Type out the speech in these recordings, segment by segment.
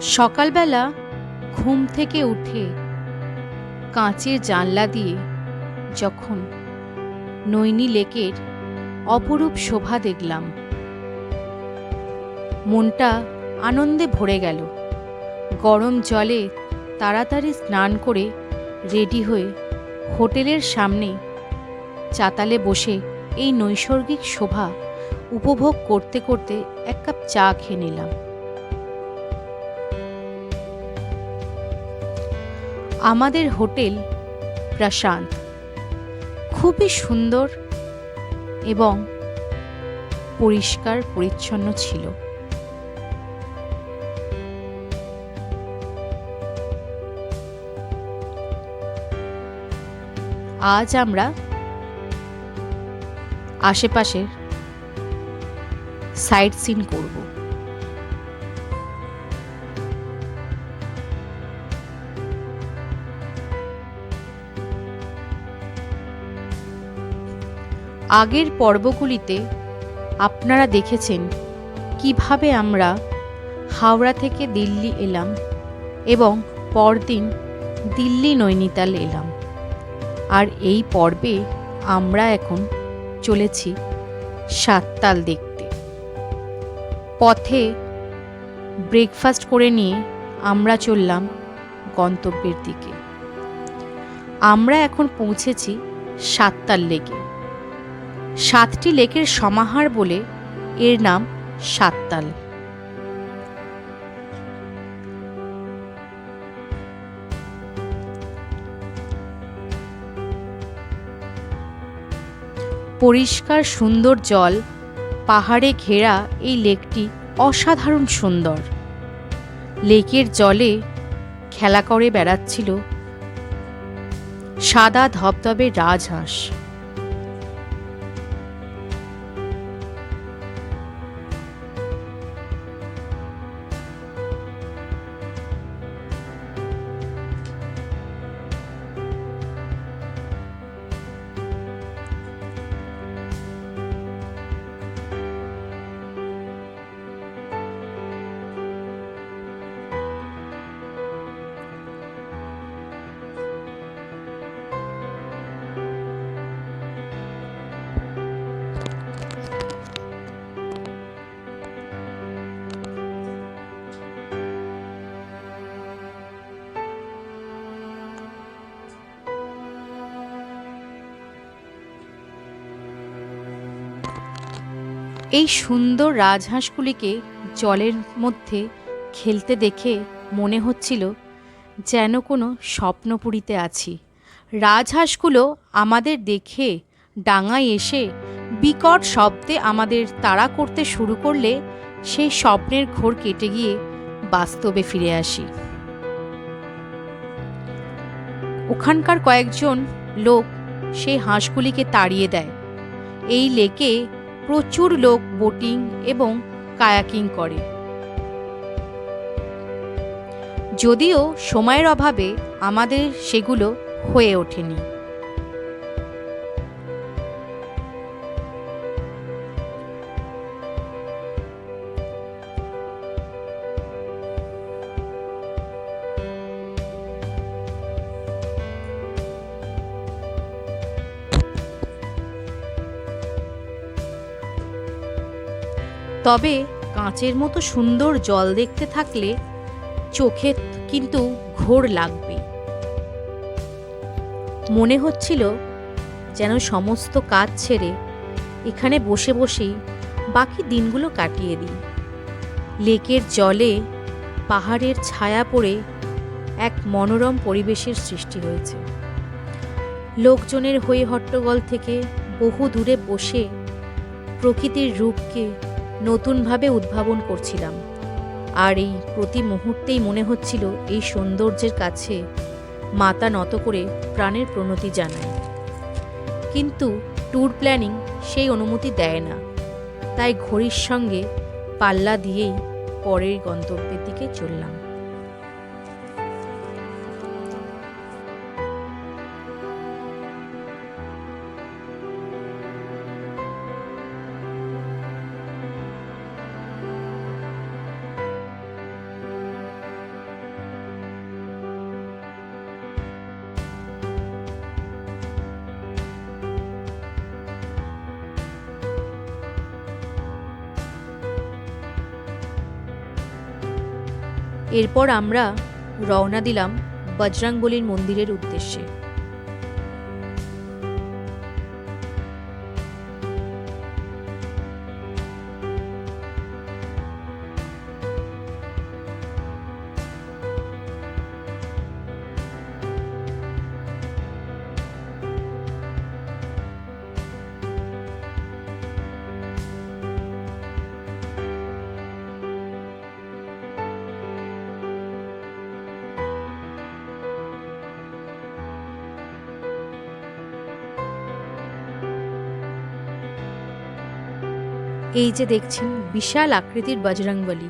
সকালবেলা ঘুম থেকে উঠে কাঁচের জানলা দিয়ে যখন নৈনি লেকের অপরূপ শোভা দেখলাম, মনটা আনন্দে ভরে গেল। গরম জলে তাড়াতাড়ি স্নান করে রেডি হয়ে হোটেলের সামনে চাতালে বসে এই নৈসর্গিক শোভা উপভোগ করতে করতে এক কাপ চা খেয়ে নিলাম। আমাদের হোটেল প্রশান্ত। খুবই সুন্দর এবং পরিষ্কার, পরিচ্ছন্ন ছিল। আজ আমরা আশেপাশের সাইট সিন করব। আগের পর্বগুলিতে আপনারা দেখেছেন কীভাবে আমরা হাওড়া থেকে দিল্লি এলাম এবং পরদিন দিল্লি নৈনিতাল এলাম। আর এই পর্বে আমরা এখন চলেছি সাততাল দেখতে। পথে ব্রেকফাস্ট করে নিয়ে আমরা চললাম গন্তব্যের দিকে। আমরা এখন পৌঁছেছি সাততাল লেকে। সাতটি লেকের সমাহার বলে এর নাম সাততাল। পরিষ্কার সুন্দর জল, পাহাড়ে ঘেরা এই লেকটি অসাধারণ সুন্দর। লেকের জলে খেলা করে বেড়াচ্ছিল সাদা ধবধবে রাজহাঁস। এই সুন্দর রাজহাঁসগুলিকে জলের মধ্যে খেলতে দেখে মনে হচ্ছিল যেন কোনো স্বপ্নপুরীতে আছি। রাজহাঁসগুলো আমাদের দেখে ডাঙায় এসে বিকট শব্দে আমাদের তাড়া করতে শুরু করলে সেই স্বপ্নের ঘোর কেটে গিয়ে বাস্তবে ফিরে আসি। ওখানকার কয়েকজন লোক সেই হাঁসগুলিকে তাড়িয়ে দেয়। এই লেকে প্রচুর লোক বোটিং এবং কায়াকিং করে। যদিও সময়ের অভাবে আমাদের সেগুলো হয়ে ওঠেনি। তবে কাঁচের মতো সুন্দর জল দেখতে থাকলে চোখে কিন্তু ঘোর লাগবে। মনে হচ্ছিল যেন সমস্ত কাজ ছেড়ে এখানে বসে বসেই বাকি দিনগুলো কাটিয়ে দিই। লেকের জলে পাহাড়ের ছায়া পড়ে এক মনোরম পরিবেশের সৃষ্টি হয়েছে। লোকজনের হয়ে হট্টগোল থেকে বহু দূরে বসে প্রকৃতির রূপকে নতুনভাবে উদ্ভাবন করছিলাম। আর এই প্রতি মুহূর্তেই মনে হচ্ছিল এই সৌন্দর্যের কাছে মাতা নত করে প্রাণের প্রণতি জানায়। কিন্তু ট্যুর প্ল্যানিং সেই অনুমতি দেয় না। তাই ঘড়ির সঙ্গে পাল্লা দিয়েই পরের গন্তব্যের দিকে চললাম। এরপর আমরা রওনা দিলাম বজরাংবলির মন্দিরের উদ্দেশ্যে। এই যে দেখছেন বিশাল আকৃতির বজরংবলী।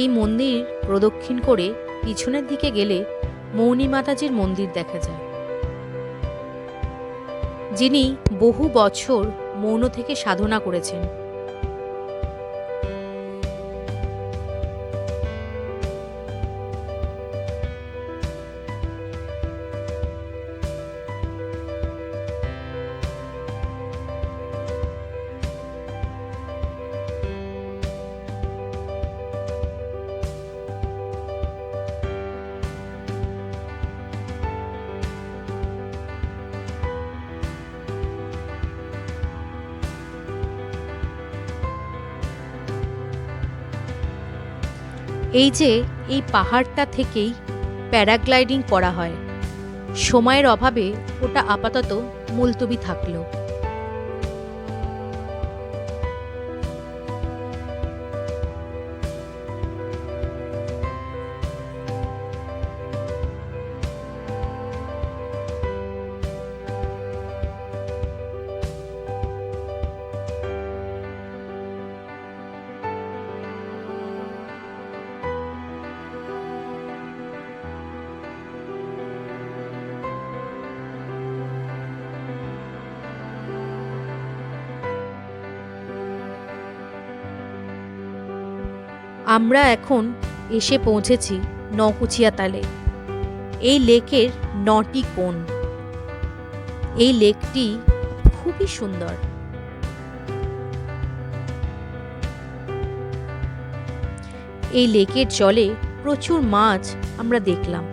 এই মন্দির প্রদক্ষিণ করে পিছনের দিকে গেলে মৌনী মাতাজির মন্দির দেখা যায়। যিনি বহু বছর মৌন থেকে সাধনা করেছেন। এই যে এই পাহাড়টা থেকেই প্যারাগ্লাইডিং করা হয়। সময়ের অভাবে ওটা আপাতত মুলতবি থাকল। আমরা এখন এসে পৌঁছেছি নকুচিয়া তালে। এই লেকের নটি কোণ। এই লেকটি খুবই সুন্দর। এই লেকের জলে প্রচুর মাছ আমরা দেখলাম।